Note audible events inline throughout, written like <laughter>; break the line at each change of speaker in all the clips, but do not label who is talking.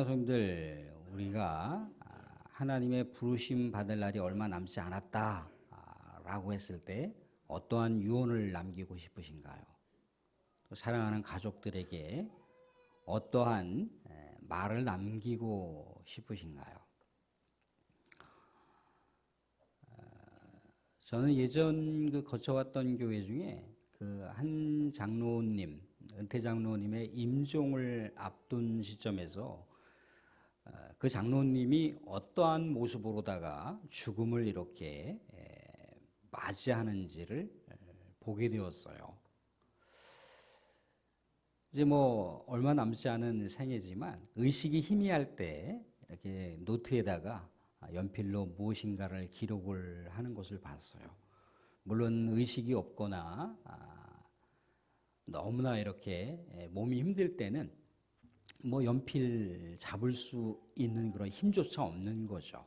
사랑하는 성님들 우리가 아, 하나님의 부르심 받을 날이 얼마 남지 않았다라고 했을 때 어떠한 유언을 남기고 싶으신가요? 또 사랑하는 가족들에게 어떠한 에, 말을 남기고 싶으신가요? 어, 저는 예전 그 거쳐왔던 교회 중에 그 한 장로님, 은퇴 장로님의 임종을 앞둔 시점에서 어, 그 장로님이 어떠한 모습으로다가 죽음을 이렇게 에, 맞이하는지를 에, 보게 되었어요. 이제 뭐 얼마 남지 않은 생애지만 의식이 희미할 때 이렇게 노트에다가 연필로 무엇인가를 기록을 하는 것을 봤어요. 물론 의식이 없거나 아, 너무나 이렇게 예, 몸이 힘들 때는 뭐 연필 잡을 수 있는 그런 힘조차 없는 거죠.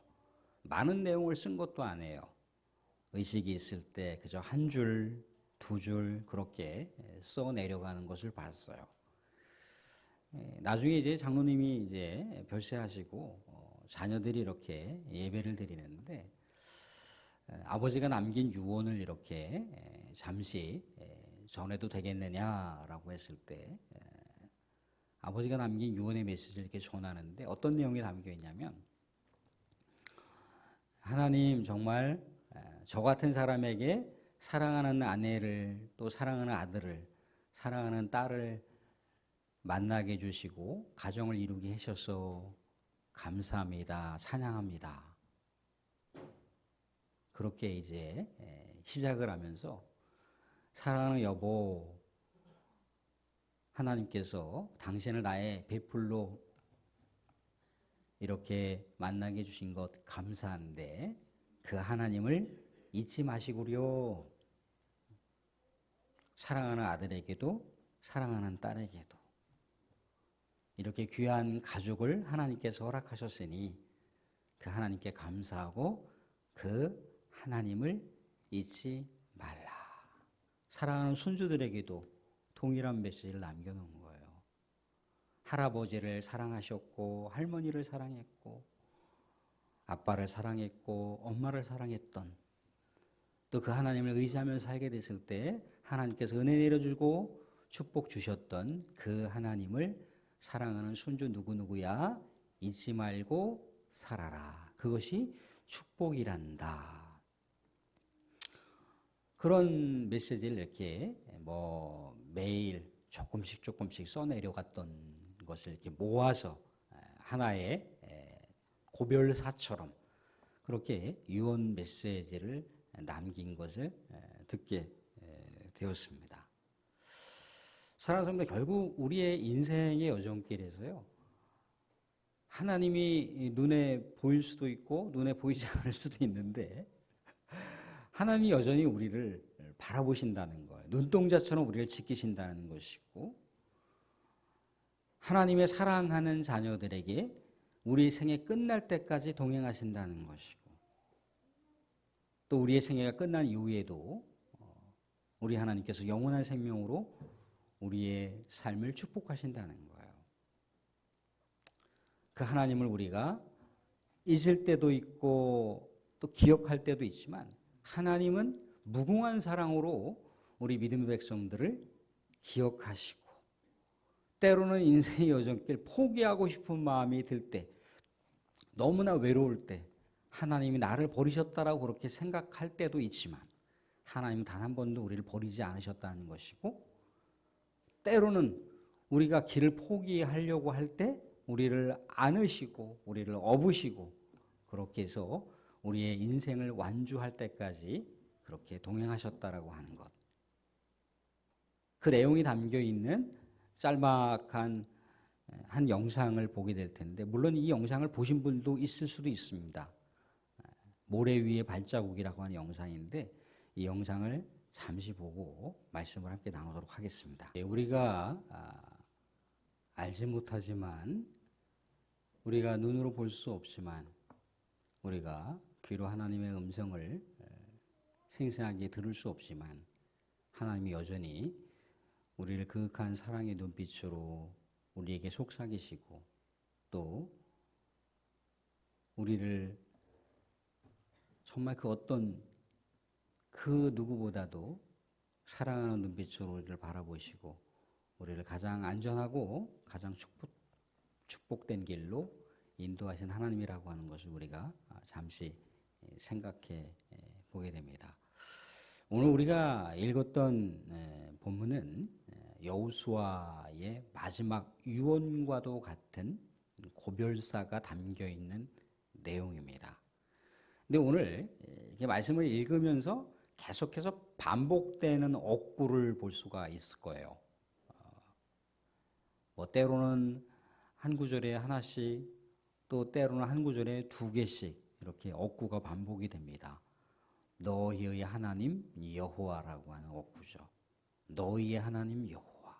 많은 내용을 쓴 것도 아니에요. 의식이 있을 때 그저 한 줄, 두 줄 그렇게 예, 써 내려가는 것을 봤어요. 예, 나중에 이제 장로님이 이제 별세하시고 어, 자녀들이 이렇게 예배를 드리는데 에, 아버지가 남긴 유언을 이렇게 에, 잠시 에, 전해도 되겠느냐라고 했을 때 에, 아버지가 남긴 유언의 메시지를 이렇게 전하는데 어떤 내용이 담겨 있냐면 하나님 정말 에, 저 같은 사람에게 사랑하는 아내를 또 사랑하는 아들을 사랑하는 딸을 만나게 해주시고 가정을 이루게 하셔서 감사합니다. 찬양합니다. 그렇게 이제 에, 시작을 하면서 사랑하는 여보 하나님께서 당신을 나의 베풀로 이렇게 만나게 해주신 것 감사한데 그 하나님을 잊지 마시구려 사랑하는 아들에게도 사랑하는 딸에게도 이렇게 귀한 가족을 하나님께서 허락하셨으니 그 하나님께 감사하고 그 하나님을 잊지 말라. 사랑하는 손주들에게도 동일한 메시지를 남겨놓은 거예요. 할아버지를 사랑하셨고 할머니를 사랑했고 아빠를 사랑했고 엄마를 사랑했던 또 그 하나님을 의지하며 살게 됐을 때 하나님께서 은혜 내려주고 축복 주셨던 그 하나님을 사랑하는 손주 누구누구야 잊지 말고 살아라. 그것이 축복이란다. 그런 메시지를 이렇게 뭐 매일 조금씩 조금씩 써내려갔던 것을 모아서 하나의 고별사처럼 그렇게 유언 메시지를 남긴 것을 듣게 되었습니다. 사랑하는 성도 결국 우리의 인생의 여정길에서요. 하나님이 눈에 보일 수도 있고 눈에 보이지 <laughs> 않을 수도 있는데 하나님이 여전히 우리를 바라보신다는 거예요. 눈동자처럼 우리를 지키신다는 것이고 하나님의 사랑하는 자녀들에게 우리 생애 끝날 때까지 동행하신다는 것이고 또 우리의 생애가 끝난 이후에도 어, 우리 하나님께서 영원한 생명으로 우리의 삶을 축복하신다는 거예요. 그 하나님을 우리가 잊을 때도 있고 또 기억할 때도 있지만 하나님은 무궁한 사랑으로 우리 믿음의 백성들을 기억하시고 때로는 인생의 여정길 포기하고 싶은 마음이 들 때 너무나 외로울 때 하나님이 나를 버리셨다라고 그렇게 생각할 때도 있지만 하나님은 단 한 번도 우리를 버리지 않으셨다는 것이고 때로는 우리가 길을 포기하려고 할 때 우리를 안으시고 우리를 업으시고 그렇게 해서 우리의 인생을 완주할 때까지 그렇게 동행하셨다라고 하는 것. 그 내용이 담겨 있는 짤막한 한 영상을 보게 될 텐데 물론 이 영상을 보신 분도 있을 수도 있습니다. 모래 위의 발자국이라고 하는 영상인데 이 영상을 잠시 보고 말씀을 함께 나누도록 하겠습니다. 예, 우리가 아, 알지 못하지만 우리가 눈으로 볼 수 없지만 우리가 귀로 하나님의 음성을 생생하게 들을 수 없지만 하나님이 여전히 우리를 그윽한 사랑의 눈빛으로 우리에게 속삭이시고 또 우리를 정말 그 어떤 그 누구보다도 사랑하는 눈빛으로 우리를 바라보시고 우리를 가장 안전하고 가장 축복, 축복된 길로 인도하신 하나님이라고 하는 것을 우리가 잠시 생각해 보게 됩니다. 오늘 우리가 읽었던 본문은 여호수아의 마지막 유언과도 같은 고별사가 담겨 있는 내용입니다. 근데 오늘 이렇게 말씀을 읽으면서 계속해서 반복되는 억구를 볼 수가 있을 거예요. 뭐 때로는 한 구절에 하나씩 또 때로는 한 구절에 두 개씩 이렇게 억구가 반복이 됩니다. 너희의 하나님 여호와라고 하는 억구죠. 너희의 하나님 여호와.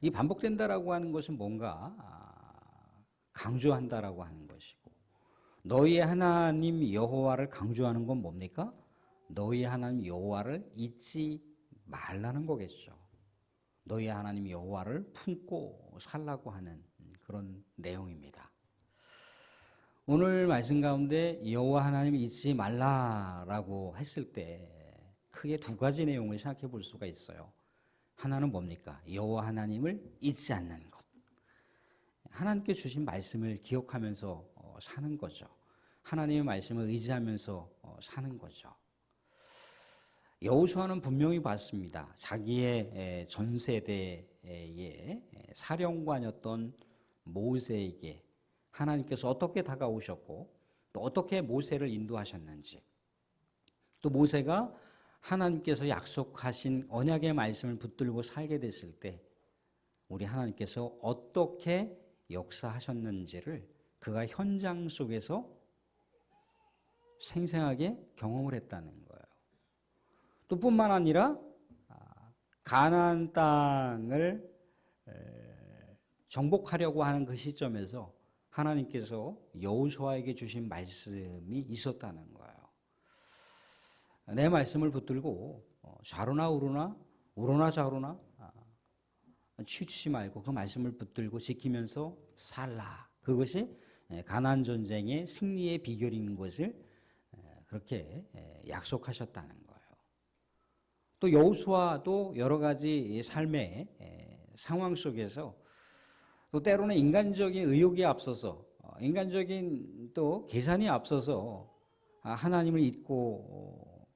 이 반복된다라고 하는 것은 뭔가 아, 강조한다라고 하는 것이고 너희의 하나님 여호와를 강조하는 건 뭡니까? 너희의 하나님 여호와를 잊지 말라는 거겠죠. 너희 하나님 여호와를 품고 살라고 하는 그런 내용입니다. 오늘 말씀 가운데 여호와 하나님 잊지 말라라고 했을 때 크게 두 가지 내용을 생각해 볼 수가 있어요. 하나는 뭡니까? 여호와 하나님을 잊지 않는 것. 하나님께 주신 말씀을 기억하면서 어, 사는 거죠. 하나님의 말씀을 의지하면서 어, 사는 거죠. 여호수아는 분명히 봤습니다. 자기의 전 세대의 사령관이었던 모세에게 하나님께서 어떻게 다가오셨고 또 어떻게 모세를 인도하셨는지 또 모세가 하나님께서 약속하신 언약의 말씀을 붙들고 살게 됐을 때 우리 하나님께서 어떻게 역사하셨는지를 그가 현장 속에서 생생하게 경험을 했다는 거예요. 또 뿐만 아니라 아, 가나안 땅을 정복하려고 하는 그 시점에서 하나님께서 여호수아에게 주신 말씀이 있었다는 거예요. 내 말씀을 붙들고 어, 좌로나 우로나 우로나 좌로나 아, 치우치지 말고 그 말씀을 붙들고 지키면서 살라. 그것이 가난 전쟁의 승리의 비결인 것을 그렇게 약속하셨다는 거예요. 또 여호수아도 여러 가지 삶의 상황 속에서 또 때로는 인간적인 의욕이 앞서서 어, 인간적인 또 계산이 앞서서 아, 하나님을 잊고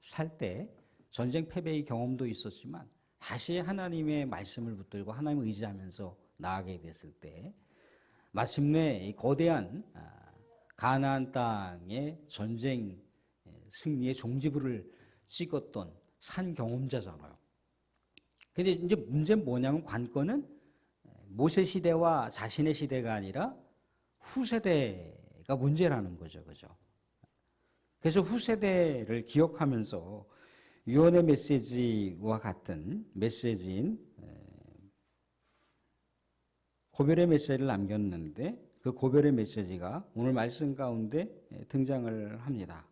살 때 전쟁 패배의 경험도 있었지만 다시 하나님의 말씀을 붙들고 하나님을 의지하면서 나아가게 됐을 때 마침내 거대한 아, 가나안 땅의 전쟁 승리의 종지부를 찍었던 산 경험자잖아요. 근데 이제 문제는 뭐냐면 관건은 모세 시대와 자신의 시대가 아니라 후세대가 문제라는 거죠. 그죠? 그래서 후세대를 기억하면서 유언의 메시지와 같은 메시지인 고별의 메시지를 남겼는데 그 고별의 메시지가 오늘 말씀 가운데 등장을 합니다.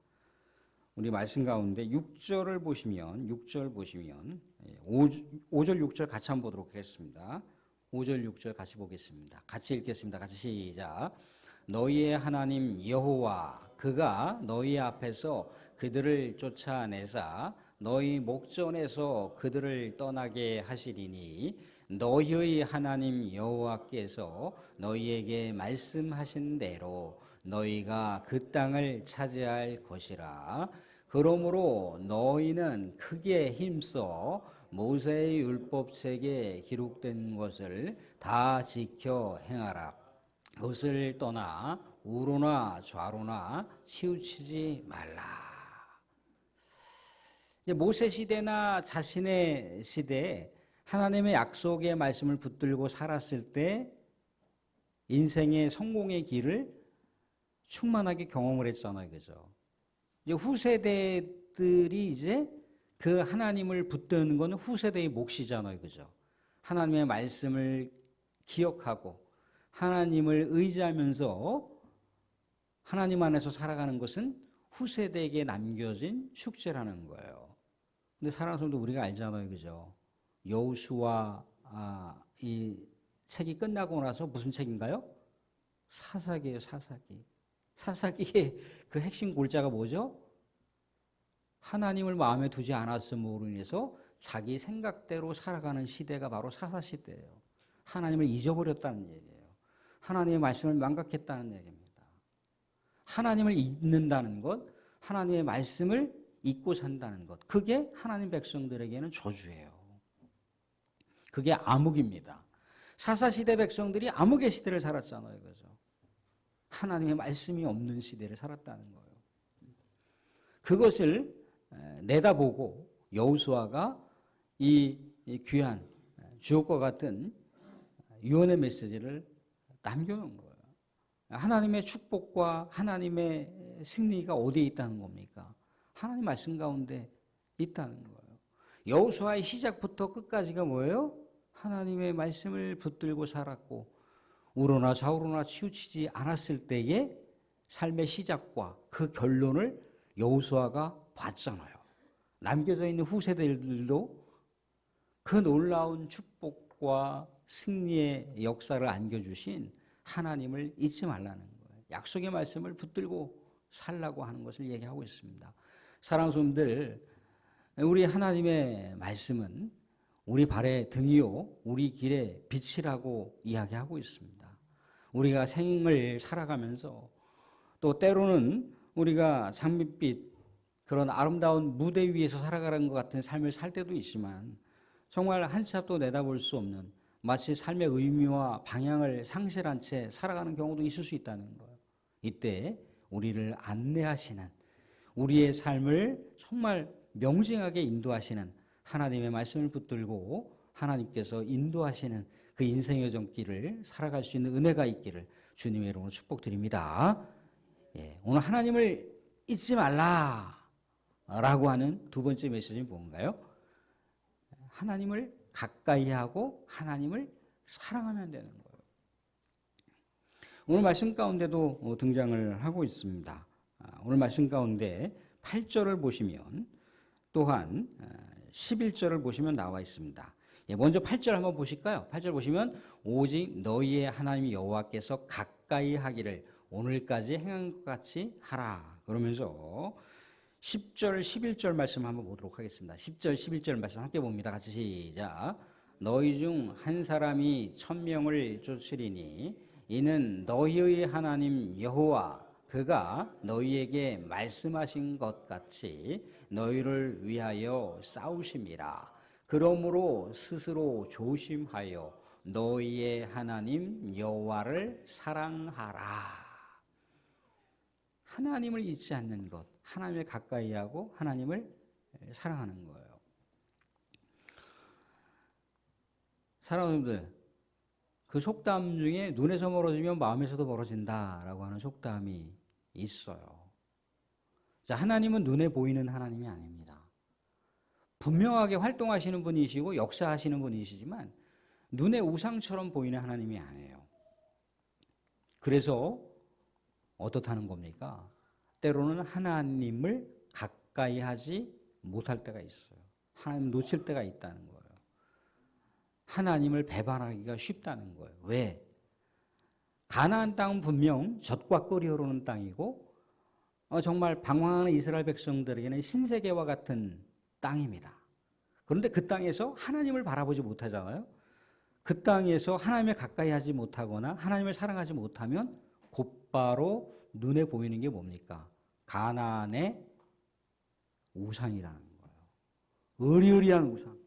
우리 말씀 가운데 6절을 보시면 6절 보시면 5 절 6절 같이 한번 보도록 하겠습니다. 5절 6절 같이 보겠습니다. 같이 읽겠습니다. 같이 시작. 너희의 하나님 여호와 그가 너희 앞에서 그들을 쫓아내사 너희 목전에서 그들을 떠나게 하시리니 너희의 하나님 여호와께서 너희에게 말씀하신 대로 너희가 그 땅을 차지할 것이라. 그러므로 너희는 크게 힘써 모세의 율법 책에 기록된 것을 다 지켜 행하라. 그것을 떠나 우로나 좌로나 치우치지 말라. 이제 모세 시대나 자신의 시대에 하나님의 약속의 말씀을 붙들고 살았을 때 인생의 성공의 길을 충만하게 경험을 했잖아요. 그죠? 이제 후세대들이 이제 그 하나님을 붙드는 것은 후세대의 몫이잖아요. 그죠? 하나님의 말씀을 기억하고 하나님을 의지하면서 하나님 안에서 살아가는 것은 후세대에게 남겨진 숙제라는 거예요. 근데 사랑하는 성도 우리가 알잖아요. 그죠? 여우수와 아, 이 책이 끝나고 나서 무슨 책인가요? 사사기예요, 사사기. 사사기의 그 핵심 골자가 뭐죠? 하나님을 마음에 두지 않았음으로 인해서 자기 생각대로 살아가는 시대가 바로 사사 시대예요. 하나님을 잊어버렸다는 얘기예요. 하나님의 말씀을 망각했다는 얘기입니다. 하나님을 잊는다는 것, 하나님의 말씀을 잊고 산다는 것, 그게 하나님 백성들에게는 저주예요. 그게 암흑입니다. 사사시대 백성들이 암흑의 시대를 살았잖아요. 그죠? 하나님의 말씀이 없는 시대를 살았다는 거예요. 그것을 내다보고 여우수아가 이 귀한 주옥과 같은 유언의 메시지를 남겨놓은 거예요. 하나님의 축복과 하나님의 승리가 어디에 있다는 겁니까? 하나님 말씀 가운데 있다는 거예요. 여호수아의 시작부터 끝까지가 뭐예요? 하나님의 말씀을 붙들고 살았고 우로나 좌우로나 치우치지 않았을 때의 삶의 시작과 그 결론을 여호수아가 봤잖아요. 남겨져 있는 후세들도 그 놀라운 축복과 승리의 역사를 안겨주신 하나님을 잊지 말라는 거예요. 약속의 말씀을 붙들고 살라고 하는 것을 얘기하고 있습니다. 사랑하는 성들 우리 하나님의 말씀은 우리 발의 등이요, 우리 길의 빛이라고 이야기하고 있습니다. 우리가 생을 살아가면서 또 때로는 우리가 장밋빛 그런 아름다운 무대 위에서 살아가는 것 같은 삶을 살 때도 있지만 정말 한 치 앞도 내다볼 수 없는 마치 삶의 의미와 방향을 상실한 채 살아가는 경우도 있을 수 있다는 거예요. 이때 우리를 안내하시는 우리의 삶을 정말 명징하게 인도하시는 하나님의 말씀을 붙들고 하나님께서 인도하시는 그 인생의 정길을 살아갈 수 있는 은혜가 있기를 주님의 이름으로 축복드립니다. 예, 오늘 하나님을 잊지 말라 라고 하는 두 번째 메시지는 뭔가요? 하나님을 가까이 하고 하나님을 사랑하면 되는 거예요. 오늘 말씀 가운데도 등장을 하고 있습니다. 아, 오늘 말씀 가운데 8절을 보시면 또한 11절을 아, 보시면 나와 있습니다. 예, 먼저 8절 한번 보실까요? 8절 보시면 오직 너희의 하나님 여호와께서 가까이 하기를 오늘까지 행한 것 같이 하라. 그러면서 10절, 11절 말씀 한번 보도록 하겠습니다. 10절, 11절 말씀 함께 봅니다. 같이 시작. 너희 중 한 사람이 천명을 쫓으리니 이는 너희의 하나님 여호와 그가 너희에게 말씀하신 것 같이 너희를 위하여 싸우심이라. 그러므로 스스로 조심하여 너희의 하나님 여호와를 사랑하라. 하나님을 잊지 않는 것, 하나님을 가까이 하고 하나님을 사랑하는 거예요. 사랑하는 그 속담 중에 눈에서 멀어지면 마음에서도 멀어진다라고 하는 속담이 있어요. 자, 하나님은 눈에 보이는 하나님이 아닙니다. 분명하게 활동하시는 분이시고 역사하시는 분이시지만 눈에 우상처럼 보이는 하나님이 아니에요. 그래서 어떻다는 겁니까? 때로는 하나님을 가까이 하지 못할 때가 있어요. 하나님 놓칠 때가 있다는 거예요. 하나님을 배반하기가 쉽다는 거예요. 왜? 가나안 땅은 분명 젖과 꿀이 흐르는 땅이고 어, 정말 방황하는 이스라엘 백성들에게는 신세계와 같은 땅입니다. 그런데 그 땅에서 하나님을 바라보지 못하잖아요. 그 땅에서 하나님을 가까이 하지 못하거나 하나님을 사랑하지 못하면 곧바로 눈에 보이는 게 뭡니까? 가나안의 우상이라는 거예요. 의리의리한 우상.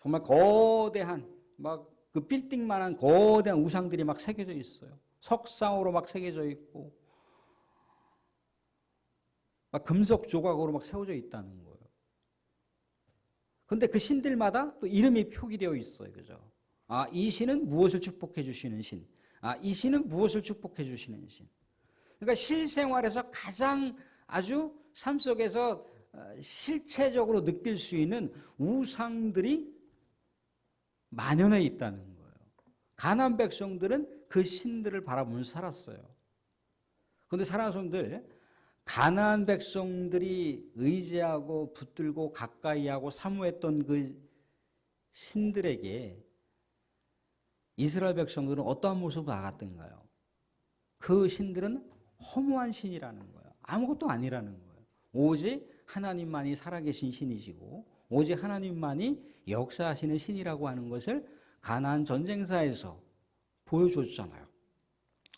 정말 거대한 막 그 빌딩만한 거대한 우상들이 막 새겨져 있어요. 석상으로 막 새겨져 있고 막 금속 조각으로 막 세워져 있다는 거예요. 근데 그 신들마다 또 이름이 표기되어 있어요. 그죠? 아, 이 신은 무엇을 축복해 주시는 신. 아, 이 신은 무엇을 축복해 주시는 신. 그러니까 실생활에서 가장 아주 삶 속에서 어, 실체적으로 느낄 수 있는 우상들이 만연해 있다는 거예요. 가난 백성들은 그 신들을 바라보면서 살았어요. 그런데 사랑하는 성들, 가난 백성들이 의지하고 붙들고 가까이하고 사모했던 그 신들에게 이스라엘 백성들은 어떠한 모습으로 나갔던가요? 그 신들은 허무한 신이라는 거예요. 아무것도 아니라는 거예요. 오직 하나님만이 살아계신 신이시고 오직 하나님만이 역사하시는 신이라고 하는 것을 가나안 전쟁사에서 보여줬잖아요.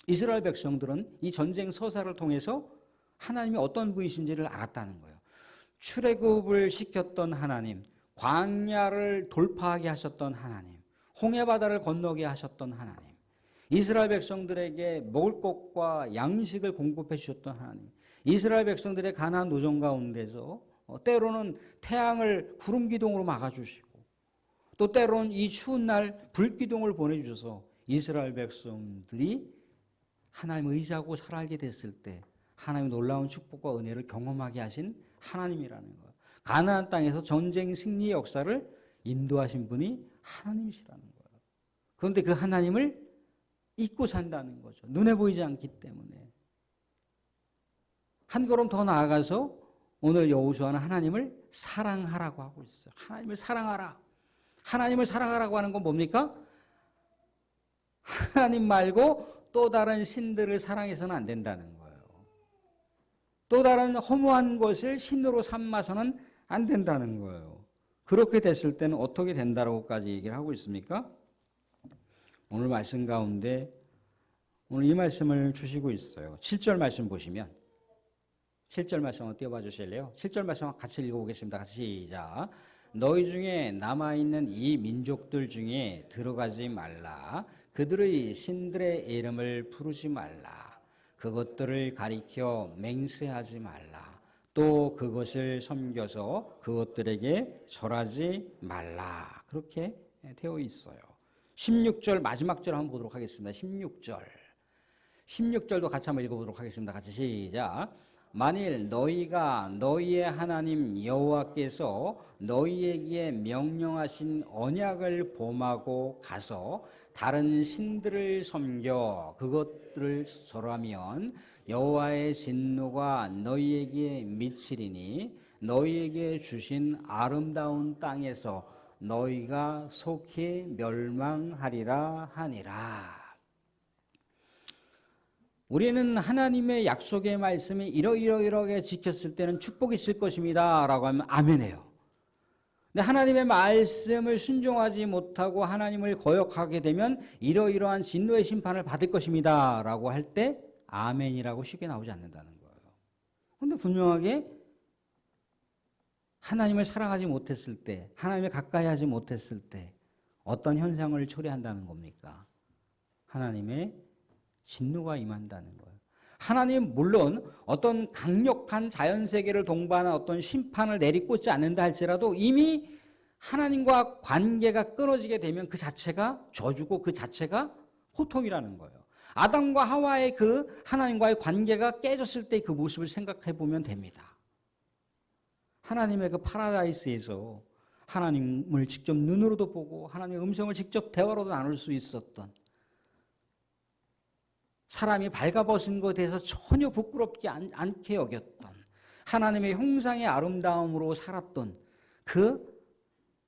이스라엘 백성들은 이 전쟁 서사를 통해서 하나님이 어떤 분이신지를 알았다는 거예요. 출애굽을 시켰던 하나님, 광야를 돌파하게 하셨던 하나님, 홍해 바다를 건너게 하셨던 하나님, 이스라엘 백성들에게 먹을 것과 양식을 공급해 주셨던 하나님, 이스라엘 백성들의 가나안 노정 가운데서 어, 때로는 태양을 구름 기둥으로 막아 주시고 또 때로는 이 추운 날 불 기둥을 보내 주셔서 이스라엘 백성들이 하나님 의지하고 살아가게 됐을 때 하나님의 놀라운 축복과 은혜를 경험하게 하신 하나님이라는 거예요. 가나안 땅에서 전쟁 승리 역사를 인도하신 분이 하나님이시라는 거예요. 그런데 그 하나님을 잊고 산다는 거죠. 눈에 보이지 않기 때문에. 한 걸음 더 나아가서 오늘 여호수아는 하나님을 사랑하라고 하고 있어요. 하나님을 사랑하라. 하나님을 사랑하라고 하는 건 뭡니까? 하나님 말고 또 다른 신들을 사랑해서는 안 된다는 거예요. 또 다른 허무한 것을 신으로 삼아서는 안 된다는 거예요. 그렇게 됐을 때는 어떻게 된다라고까지 얘기를 하고 있습니까? 오늘 말씀 가운데 오늘 이 말씀을 주시고 있어요. 7절 말씀 보시면 7절 말씀 한번 띄워봐 주실래요? 7절 말씀 같이 읽어보겠습니다. 같이 시작. 너희 중에 남아있는 이 민족들 중에 들어가지 말라. 그들의 신들의 이름을 부르지 말라. 그것들을 가리켜 맹세하지 말라. 또 그것을 섬겨서 그것들에게 절하지 말라. 그렇게 되어 있어요. 16절 마지막 절 한번 보도록 하겠습니다. 16절. 16절도 같이 한번 읽어보도록 하겠습니다. 같이 시작. 만일 너희가 너희의 하나님 여호와께서 너희에게 명령하신 언약을 범하고 가서 다른 신들을 섬겨 그것들을 절하면 여호와의 진노가 너희에게 미치리니 너희에게 주신 아름다운 땅에서 너희가 속히 멸망하리라 하니라. 우리는 하나님의 약속의 말씀이 이러이러이러하게 지켰을 때는 축복이 있을 것입니다. 라고 하면 아멘해요. 근데 하나님의 말씀을 순종하지 못하고 하나님을 거역하게 되면 이러이러한 진노의 심판을 받을 것입니다. 라고 할 때 아멘이라고 쉽게 나오지 않는다는 거예요. 근데 분명하게 하나님을 사랑하지 못했을 때, 하나님을 가까이 하지 못했을 때 어떤 현상을 초래한다는 겁니까? 하나님의 진노가 임한다는 거예요. 하나님 물론 어떤 강력한 자연 세계를 동반한 어떤 심판을 내리꽂지 않는다 할지라도 이미 하나님과 관계가 끊어지게 되면 그 자체가 저주고 그 자체가 고통이라는 거예요. 아담과 하와의 그 하나님과의 관계가 깨졌을 때 그 모습을 생각해 보면 됩니다. 하나님의 그 파라다이스에서 하나님을 직접 눈으로도 보고 하나님의 음성을 직접 대화로도 나눌 수 있었던 사람이 발가벗은 것에 대해서 전혀 부끄럽지 않, 게 여겼던 하나님의 형상의 아름다움으로 살았던 그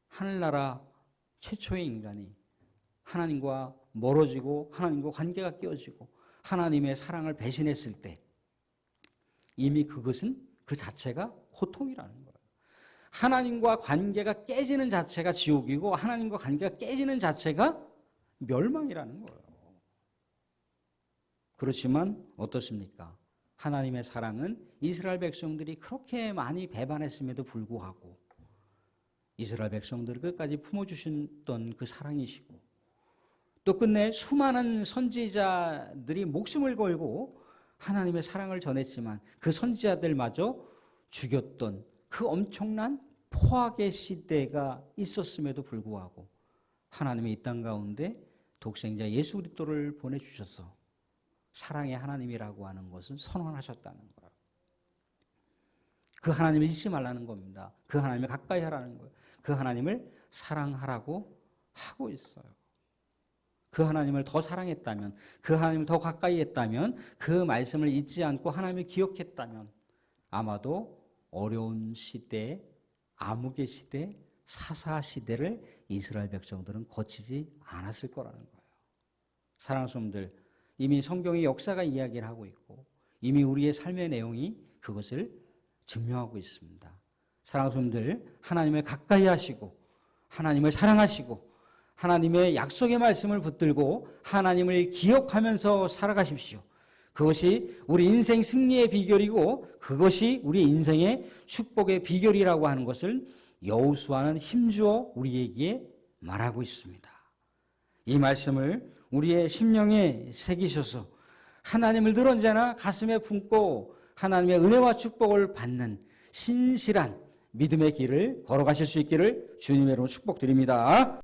하늘나라 최초의 인간이 하나님과 멀어지고 하나님과 관계가 깨어지고 하나님의 사랑을 배신했을 때 이미 그것은 그 자체가 고통이라는 거예요. 하나님과 관계가 깨지는 자체가 지옥이고 하나님과 관계가 깨지는 자체가 멸망이라는 거예요. 그렇지만 어떻습니까? 하나님의 사랑은 이스라엘 백성들이 그렇게 많이 배반했음에도 불구하고 이스라엘 백성들을 끝까지 품어주셨던 그 사랑이시고 또 끝내 수많은 선지자들이 목숨을 걸고 하나님의 사랑을 전했지만 그 선지자들마저 죽였던 그 엄청난 포악의 시대가 있었음에도 불구하고 하나님의 이 땅 가운데 독생자 예수 그리스도를 보내 주셔서 사랑의 하나님이라고 하는 것은 선언하셨다는 거예요. 그 하나님을 잊지 말라는 겁니다. 그 하나님을 가까이 하라는 거예요. 그 하나님을 사랑하라고 하고 있어요. 그 하나님을 더 사랑했다면, 그 하나님을 더 가까이 했다면, 그 말씀을 잊지 않고 하나님을 기억했다면, 아마도 어려운 시대, 암흑의 시대, 사사 시대를 이스라엘 백성들은 거치지 않았을 거라는 거예요. 사랑하는 성들, 이미 성경의 역사가 이야기를 하고 있고 이미 우리의 삶의 내용이 그것을 증명하고 있습니다. 사랑하는 성도들 하나님을 가까이 하시고 하나님을 사랑하시고 하나님의 약속의 말씀을 붙들고 하나님을 기억하면서 살아가십시오. 그것이 우리 인생 승리의 비결이고 그것이 우리 인생의 축복의 비결이라고 하는 것을 여호수아는 힘주어 우리에게 말하고 있습니다. 이 말씀을 우리의 심령에 새기셔서 하나님을 늘 언제나 가슴에 품고 하나님의 은혜와 축복을 받는 신실한 믿음의 길을 걸어가실 수 있기를 주님의 이름으로 축복드립니다.